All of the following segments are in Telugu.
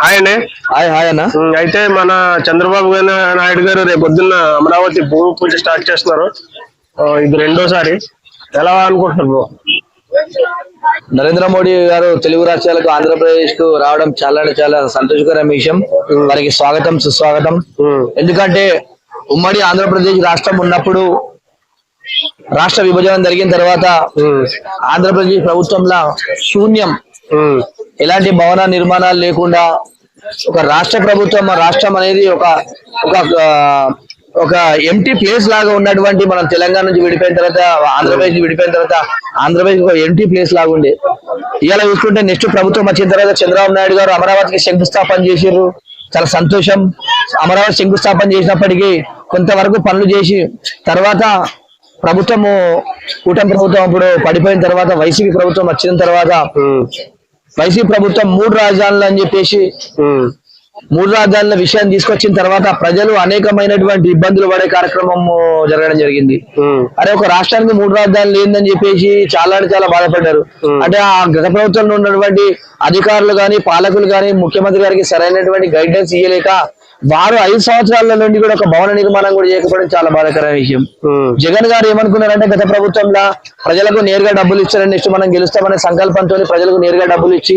హాయ్ అండి హాయ్ హాయ్ అన్న. అయితే మన చంద్రబాబు నాయుడు గారు రేపు పొద్దున్న అమరావతి భూమి పూజ స్టార్ట్ చేస్తున్నారు. ఇది రెండోసారి. ఎలా అనుకుంటున్నారు నరేంద్ర మోడీ గారు తెలుగు రాష్ట్రాలకు ఆంధ్రప్రదేశ్కు రావడం చాలా అంటే చాలా సంతోషకరమైన విషయం. వారికి స్వాగతం సుస్వాగతం. ఎందుకంటే ఉమ్మడి ఆంధ్రప్రదేశ్ రాష్ట్రం ఉన్నప్పుడు రాష్ట్ర విభజన జరిగిన తర్వాత ఆంధ్రప్రదేశ్ ప్రభుత్వంలో శూన్యం. ఎలాంటి భవన నిర్మాణాలు లేకుండా ఒక రాష్ట్ర ప్రభుత్వం రాష్ట్రం అనేది ఒక ఒక ఒక ఎంటీ ప్లేస్ లాగా ఉన్నటువంటి మనం తెలంగాణ నుంచి విడిపోయిన తర్వాత ఆంధ్రప్రదేశ్ నుంచి విడిపోయిన తర్వాత ఆంధ్రప్రదేశ్ ఒక ఎంటీ ప్లేస్ లాగా ఉండే ఇలా చూసుకుంటే నెక్స్ట్ ప్రభుత్వం వచ్చిన తర్వాత చంద్రబాబు నాయుడు గారు అమరావతికి శంకుస్థాపన చేసారు చాలా సంతోషం. అమరావతి శంకుస్థాపన చేసినప్పటికీ కొంతవరకు పనులు చేసి తర్వాత ప్రభుత్వము కూటమి ప్రభుత్వం అప్పుడు పడిపోయిన తర్వాత వైసీపీ ప్రభుత్వం వచ్చిన తర్వాత వైసీపీ ప్రభుత్వం మూడు రాజధానులు అని చెప్పేసి మూడు రాజధానుల విషయాన్ని తీసుకొచ్చిన తర్వాత ప్రజలు అనేకమైనటువంటి ఇబ్బందులు పడే కార్యక్రమం జరగడం జరిగింది. అరే ఒక రాష్ట్రానికి మూడు రాజధానులు ఏందని చెప్పేసి చాలా అంటే చాలా బాధపడ్డారు. అంటే ఆ గత ప్రభుత్వంలో ఉన్నటువంటి అధికారులు గాని పాలకులు గాని ముఖ్యమంత్రి గారికి సరైనటువంటి గైడెన్స్ ఇవ్వలేక వారు ఐదు సంవత్సరాల నుండి కూడా ఒక భవన నిర్మాణం కూడా చేయకపోవడం చాలా బాధాకరమైన విషయం. జగన్ గారు ఏమనుకున్నారంటే గత ప్రభుత్వంలో ప్రజలకు నేరుగా డబ్బులు ఇచ్చారని నెక్స్ట్ మనం గెలుస్తామనే సంకల్పంతో ప్రజలకు నేరుగా డబ్బులు ఇచ్చి.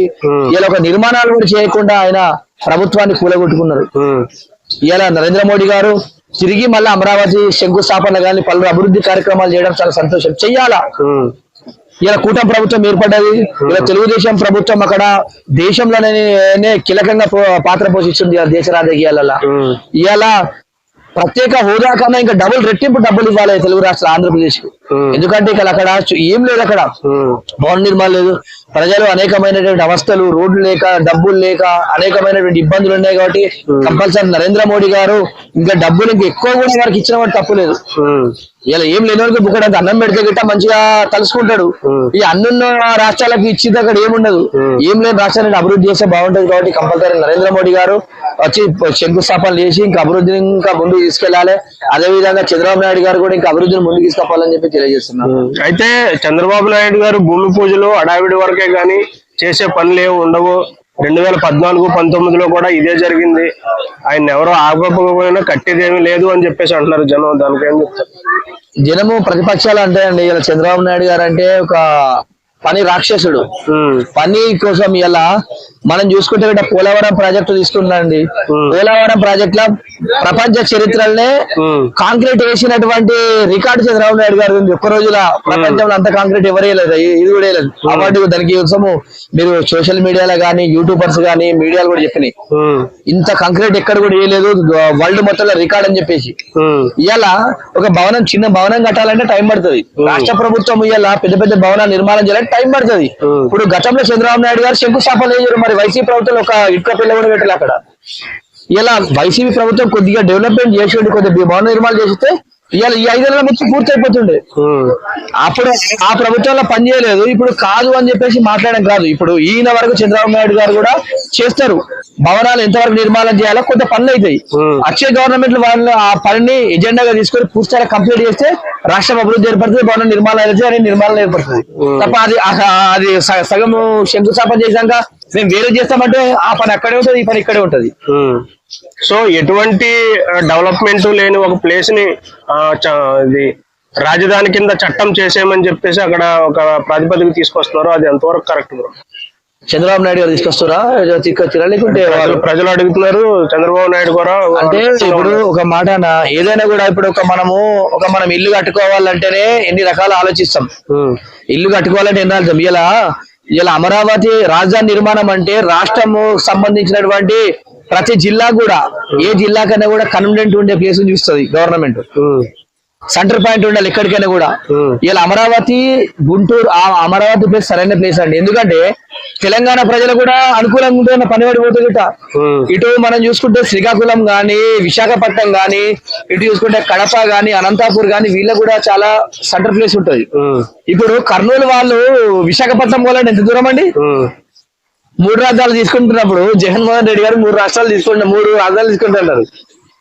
ఇలా ఒక నిర్మాణాలు కూడా చేయకుండా ఆయన ప్రభుత్వాన్ని కూలగొట్టుకున్నారు. ఇలా నరేంద్ర మోడీ గారు తిరిగి మళ్ళీ అమరావతి శంకుస్థాపన కానీ పలు అభివృద్ధి కార్యక్రమాలు చేయడం చాలా సంతోషం. చెయ్యాలా? ఇలా కూటమి ప్రభుత్వం ఏర్పడ్డది. ఇలా తెలుగుదేశం ప్రభుత్వం అక్కడ దేశంలోనే కీలకంగా పాత్ర పోషిస్తుంది ఇలా దేశ రాజకీయాలలో. ఇవాళ ప్రత్యేక హోదా కన్నా ఇంకా డబుల్ రెట్టింపు డబ్బులు ఇవ్వాలి తెలుగు రాష్ట్ర ఆంధ్రప్రదేశ్కు Hmm. ఎందుకంటే ఇక్కడ అక్కడ ఏం లేదు అక్కడ. భవన నిర్మాణం లేదు. ప్రజలు అనేకమైనటువంటి అవస్థలు రోడ్లు లేక డబ్బులు లేక అనేకమైనటువంటి ఇబ్బందులు ఉన్నాయి కాబట్టి కంపల్సరీ నరేంద్ర మోడీ గారు ఇంకా డబ్బులు ఇంకా ఎక్కువ కూడా వారికి ఇచ్చిన వాడు తప్పు లేదు. ఇలా ఏం లేని వారికి బుక్కడంత అన్నం పెడితే గిట్ట మంచిగా తలుసుకుంటాడు. ఈ అన్నున్న రాష్ట్రాలకు ఇచ్చింది అక్కడ ఏముండదు. ఏం లేని రాష్ట్రాలను అభివృద్ధి చేస్తే బాగుంటది కాబట్టి కంపల్సరీ నరేంద్ర మోడీ గారు వచ్చి శంకుస్థాపన చేసి ఇంకా అభివృద్ధిని ఇంకా ముందుకు తీసుకెళ్ళాలి అదే విధంగా చంద్రబాబు నాయుడు గారు కూడా ఇంకా అభివృద్ధిని ముందుకు తీసుకెళ్ళాలని చెప్పి తెలియజేస్తున్నారు. అయితే చంద్రబాబు నాయుడు గారు భూమి పూజలు అడావిడి వరకే గాని చేసే పనులు ఏమి ఉండవు. రెండు వేల పద్నాలుగు పంతొమ్మిదిలో కూడా ఇదే జరిగింది. ఆయన ఎవరో ఆగకపోయినా కట్టేది ఏమీ లేదు అని చెప్పేసి అంటున్నారు జనం. దానికి ఏం చెప్తారు? జనము ప్రతిపక్షాలు అంటే అండి ఇలా చంద్రబాబు నాయుడు గారు అంటే ఒక పని రాక్షసుడు. పని కోసం ఇలా మనం చూసుకుంటే ఇక్కడ పోలవరం ప్రాజెక్టు తీసుకున్నాండి. పోలవరం ప్రాజెక్ట్లో ప్రపంచ చరిత్రలోనే కాంక్రీట్ వేసినటువంటి రికార్డు చంద్రబాబు నాయుడు గారు ఒక్క రోజుల ప్రపంచంలో అంత కాంక్రీట్ ఎవరు వేయలేదు. ఇ- ఇది కూడా వేయలేదు. అవార్డు దానికి కోసము మీరు సోషల్ మీడియాలో గానీ యూట్యూబర్స్ గానీ మీడియాలు కూడా చెప్పినాయి. ఇంత కాంక్రీట్ ఎక్కడ కూడా వేయలేదు. వరల్డ్ మొత్తంలో రికార్డ్ అని చెప్పేసి. ఇవాళ ఒక భవనం చిన్న భవనం కట్టాలంటే టైం పడుతుంది. రాష్ట్ర ప్రభుత్వం ఇవాళ పెద్ద పెద్ద భవన నిర్మాణం చేయాలంటే టైం పడుతుంది. ఇప్పుడు గతంలో చంద్రబాబు నాయుడు గారు శంకుస్థాపన చేశారు మరి వైసీపీ ప్రభుత్వం ఒక ఇటుక పిల్ల కూడా పెట్టాలి అక్కడ ఇలా వైసీపీ ప్రభుత్వం కొద్దిగా డెవలప్మెంట్ చేసి కొద్దిగా భవన నిర్మాణం చేస్తే ఇవాళ ఈ ఐదేళ్ళ మొత్తం పూర్తి అయిపోతుండే ఉమ్, అప్పుడు ఆ ప్రభుత్వంలో పనిచేయలేదు ఇప్పుడు కాదు అని చెప్పేసి మాట్లాడడం కాదు. ఇప్పుడు ఈయన వరకు చంద్రబాబు నాయుడు గారు కూడా చేస్తారు. భవనాలు ఎంతవరకు నిర్మాణం చేయాలో కొంత పనులు అవుతాయి. వచ్చే గవర్నమెంట్ వాళ్ళు ఆ పనిని ఎజెండాగా తీసుకొని పూర్తిగా కంప్లీట్ చేస్తే రాష్ట్రం అభివృద్ధి ఏర్పడుతుంది భవన నిర్మాణం అయితే అని నిర్మాణం ఏర్పడుతుంది. తప్ప అది అది స- సగము శంకుస్థాపన చేశాక మేము వేరే చేస్తామంటే ఆ పని అక్కడే ఉంటుంది ఈ పని ఇక్కడే ఉంటది. సో ఎటువంటి డెవలప్మెంట్ లేని ఒక ప్లేస్ని ఇది రాజధాని కింద చట్టం చేసేయమని చెప్పేసి అక్కడ ఒక ప్రాతిపదిక తీసుకొస్తున్నారు. అది ఎంతవరకు కరెక్ట్ బ్రో? చంద్రబాబు నాయుడు గారు తీసుకొస్తారా? తీసుకొచ్చిరా? లేకుంటే ప్రజలు అడుగుతున్నారు. చంద్రబాబు నాయుడు కూడా అంటే ఇప్పుడు ఒక మాట అన్న, ఏదైనా కూడా ఇప్పుడు ఒక మనము ఒక మనం ఇల్లు కట్టుకోవాలంటేనే ఎన్ని రకాలు ఆలోచిస్తాం. ఇల్లు కట్టుకోవాలంటే ఎన్ని ఆలోచిస్తాం? ఇలా ఇలా అమరావతి రాజధాని నిర్మాణం అంటే రాష్ట్రము సంబంధించినటువంటి ప్రతి జిల్లా కూడా ఏ జిల్లాకైనా కూడా కన్వీనెంట్ ఉండే ప్లేస్ చూస్తుంది గవర్నమెంట్ సెంటర్ పాయింట్ ఉండాలి ఎక్కడికైనా కూడా. ఇలా అమరావతి గుంటూరు ఆ అమరావతి ప్లేస్ సరైన ప్లేస్ అండి. ఎందుకంటే తెలంగాణ ప్రజలు కూడా అనుకూలంగా ఉంటున్న పని పడిపోతుంది ఇట. మనం చూసుకుంటే శ్రీకాకుళం గాని విశాఖపట్నం గాని ఇటు చూసుకుంటే కడప గాని అనంతపూర్ గాని వీళ్ళ కూడా చాలా సెంటర్ ప్లేస్ ఉంటది. ఇప్పుడు కర్నూలు వాళ్ళు విశాఖపట్నం పోవాలంటే ఎంత దూరం అండి? మూడు రాజ్యాలు తీసుకుంటున్నప్పుడు జగన్మోహన్ రెడ్డి గారు మూడు రాష్ట్రాలు తీసుకుంటున్నారు. మూడు రాజ్యాలు తీసుకుంటున్నారు.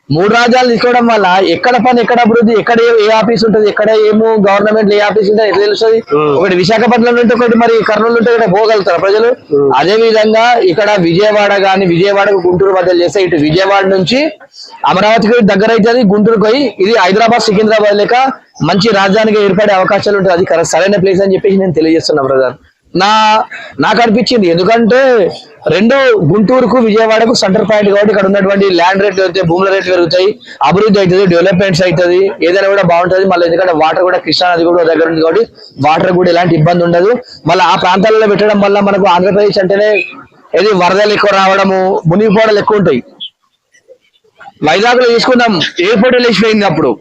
మూడు రాజ్యాలు తీసుకోవడం వల్ల ఎక్కడ పని ఎక్కడ అభివృద్ధి ఎక్కడ ఏ- ఆఫీస్ ఉంటుంది ఎక్కడ ఏమో గవర్నమెంట్ ఏ ఆఫీస్ ఉంటుంది ఎట్లా తెలుస్తుంది. ఒకటి విశాఖపట్నం ఉంటే ఒకటి మరి కర్నూలు ఉంటే ఇక్కడ పోగలుగుతారు ప్రజలు? అదే విధంగా ఇక్కడ విజయవాడ గాని విజయవాడకు గుంటూరు మధ్యలో చేస్తే ఇటు విజయవాడ నుంచి అమరావతికి దగ్గర అవుతుంది గుంటూరుకు పోయి ఇది హైదరాబాద్ సికింద్రాబాద్ లేక మంచి రాజధానిగా ఏర్పడే అవకాశాలు ఉంటాయి అది సరైన ప్లేస్ అని చెప్పేసి నేను తెలియజేస్తున్నా బ్రదర్. నా నాకు అనిపించింది ఎందుకంటే రెండు గుంటూరుకు విజయవాడకు సెంటర్ పాయింట్ కాబట్టి ఇక్కడ ఉన్నటువంటి ల్యాండ్ రేట్లు అయితే భూముల రేట్లు పెరుగుతాయి అభివృద్ధి అవుతుంది డెవలప్మెంట్స్ అవుతుంది ఏదైనా కూడా బాగుంటుంది. మళ్ళీ ఎందుకంటే వాటర్ కూడా కృష్ణా నది కూడా దగ్గర ఉంది కాబట్టి వాటర్ కూడా ఎలాంటి ఇబ్బంది ఉండదు. మళ్ళీ ఆ ప్రాంతాలలో పెట్టడం వల్ల మనకు ఆంధ్రప్రదేశ్ అంటేనే ఏది వరదలు ఎక్కువ రావడము మునిగిపోవడాలు ఎక్కువ ఉంటాయి. వైజాగ్లో తీసుకుందాం ఎయిర్పోర్ట్ వెళ్ళిపోయింది అప్పుడు.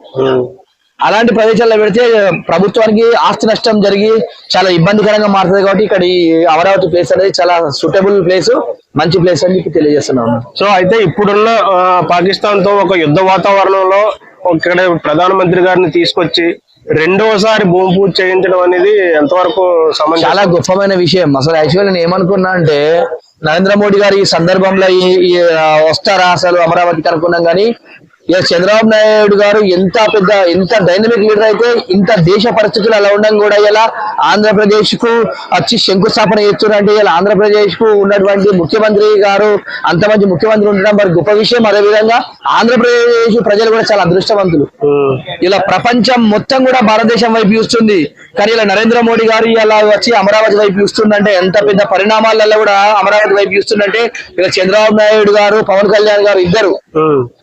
అలాంటి ప్రదేశాల్లో పెడితే ప్రభుత్వానికి ఆస్తి నష్టం జరిగి చాలా ఇబ్బందికరంగా మారుతుంది కాబట్టి ఇక్కడ ఈ అమరావతి ప్లేస్ అనేది చాలా సూటబుల్ ప్లేస్ మంచి ప్లేస్ అని చెప్పి తెలియజేస్తున్నాను. సో అయితే ఇప్పుడున్న పాకిస్తాన్తో ఒక యుద్ధ వాతావరణంలో ఇక్కడ ప్రధానమంత్రి గారిని తీసుకొచ్చి రెండోసారి భూమి పూజ చేయించడం అనేది ఎంతవరకు చాలా గొప్పమైన విషయం. అసలు యాక్చువల్ నేను ఏమనుకున్నా అంటే నరేంద్ర మోడీ గారు ఈ సందర్భంలో ఈ- వస్తారా అసలు అమరావతికి అనుకున్నాం కానీ ఇక చంద్రబాబు నాయుడు గారు ఎంత పెద్ద ఎంత డైనమిక్ లీడర్ అయితే ఇంత దేశ పరిస్థితులు అలా ఉండడం కూడా ఇలా ఆంధ్రప్రదేశ్కు వచ్చి శంకుస్థాపన చేస్తున్నారంటే ఇలా ఆంధ్రప్రదేశ్కు ఉన్నటువంటి ముఖ్యమంత్రి గారు అంత మంచి ముఖ్యమంత్రి ఉండడం మరి గొప్ప విషయం అదే విధంగా ఆంధ్రప్రదేశ్ ప్రజలు కూడా చాలా అదృష్టవంతులు. ఇలా ప్రపంచం మొత్తం కూడా భారతదేశం వైపు చూస్తుంది కానీ ఇలా నరేంద్ర మోడీ గారు ఇలా వచ్చి అమరావతి వైపు చూస్తుందంటే ఎంత పెద్ద పరిణామాలలో కూడా అమరావతి వైపు చూస్తుందంటే ఇలా చంద్రబాబు నాయుడు గారు పవన్ కళ్యాణ్ గారు ఇద్దరు.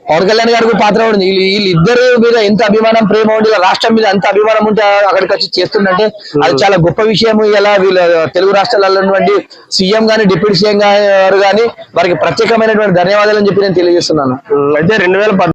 పవన్ కళ్యాణ్ గారికి పాత్ర ఉంది. వీళ్ళు వీళ్ళిద్దరు మీద ఎంత అభిమానం ప్రేమ ఉండి రాష్ట్రం మీద ఎంత అభిమానం ఉంటే అక్కడికి వచ్చి చేస్తుందంటే అది చాలా గొప్ప విషయం ఇలా వీళ్ళ తెలుగు రాష్ట్రాలలో సీఎం గాని డిప్యూటీ సీఎం గారు గాని వారికి ప్రత్యేకమైనటువంటి ధన్యవాదాలు అని చెప్పి నేను తెలియజేస్తున్నాను. అయితే రెండు వేల